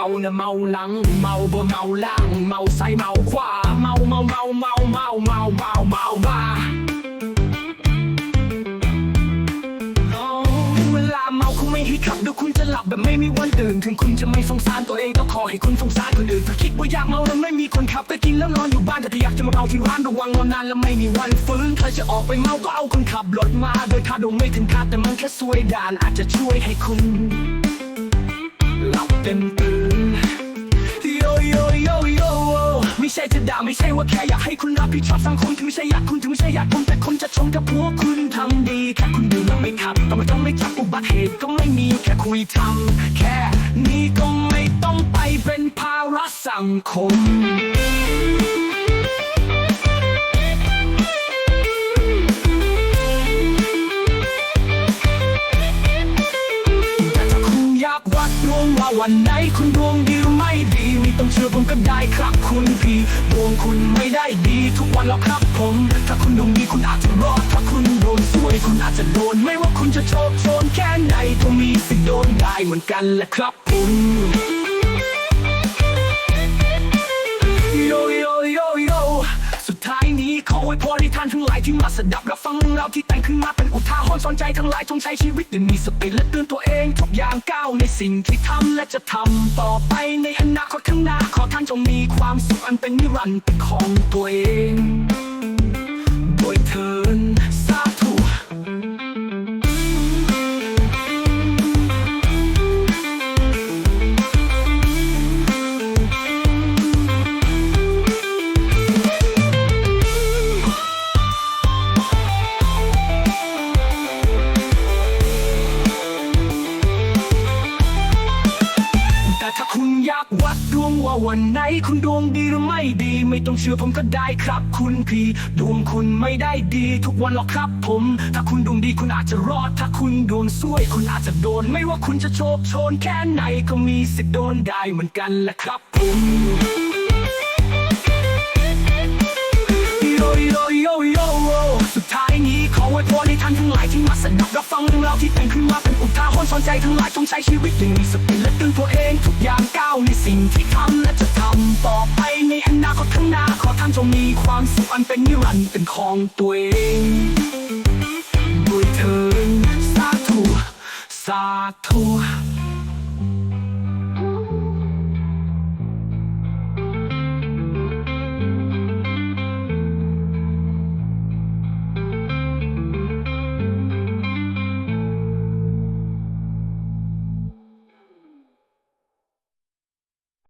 นะเมาหลัง เมาบ่เมาล่าง เมาซ้ายเมาขวา เมาเมาเมาเมาเมาเมาเมาเมาบ้าเวลาเมาคงไม่ให้ขับดี๋ยคุณจะหลับแบบไม่มีวันตื่น ถึงคุณจะไม่สงสารตัวเองก็ขอให้คุณสงสารคนอื่นถ้าคิดว่าอยากเมาแล้วไม่มีคนขับก็กินแล้วนอนอยู่บ้านแต่ถ้าอยากจะมาเมาที่ร้านระวังนอนนานแล้วไม่มีวันฟื้นถ้าจะออกไปเมาก็เอาคนขับรถมาโดยค่าดงไม่ถึงคาดแต่มันแค่สวยด่านอาจจะช่วยให้คุณ หลับเต็มตื่น ด่าไม่ใช่ว่าแค่อยากให้คุณรับผิดชอบสังคมถึงไม่ใช่อยากคุณถึงไม่ใช่อยากคุณแต่คนจะชมถ้าพวกคุณทำดี แค่คุณดูแล้วไม่ขับต้องไม่ต้องไม่จับอุบัติเหตุก็ไม่มีแค่คุยทำแค่นี้ก็ไม่ต้องไปเป็นภาระสังคม งว่าวันไหนคุณดวงดีหรือไม่ดีไม่ต้องเชื่อผมก็ได้ครับคุณพี่ดวงคุณไม่ได้ดีทุกวันหรอกครับผม ถ้าคุณดวงดีคุณอาจจะรอดถ้าคุณโดนสวยคุณอาจจะโดน ไม่ว่าคุณจะโชคโชนแค่ไหนก็มีสิทธิ์โดนได้เหมือนกันแหละครับคุณโยโยโยโยสุดท้ายนี้ขออวยพรให้ท่านทั้งหลายที่มาสดับรับฟังเรื่องราวที่แต่งขึ้นมา ถ้าหรณ์สอนใจทั้งหลายจงใช้ชีวิตอย่างมีสติและเตือนตัวเองทุกอย่างก้าวในสิ่งที่ทำและจะทำต่อไปในอนาคตข้างหน้าขอท่านจงมีความสุขอันเป็นนิรันดร์เป็นของตัวเอง ว่าวันไหนคุณดวงดีหรือไม่ดี ไม่ต้องเชื่อผมก็ได้ครับคุณพี่ ดวงคุณไม่ได้ดีทุกวันหรอกครับผม ถ้าคุณดวงดีคุณอาจจะรอด ถ้าคุณดวงซวย คุณอาจจะโดน ไม่ว่าคุณจะโชคโชนแค่ไหนก็มีสิทธิ์โดนได้เหมือนกันแหละครับผมายที่มาสนับรับฟังเรื่องราวที่เป็นขึ้นมาเป็นอุทาหรณ์สอนใจทั้งหลายจงใช้ชีวิตอย่างมีสติและตื่นตัวเองทุกอย่างก้าวในสิ่งที่ทำและจะทำต่อไปในอนาคตข้างหน้าขอท่านจงมีความสุขอันเป็นนิรันดร์เป็นของตัวเองด้วยเถิดสาธุสาธุ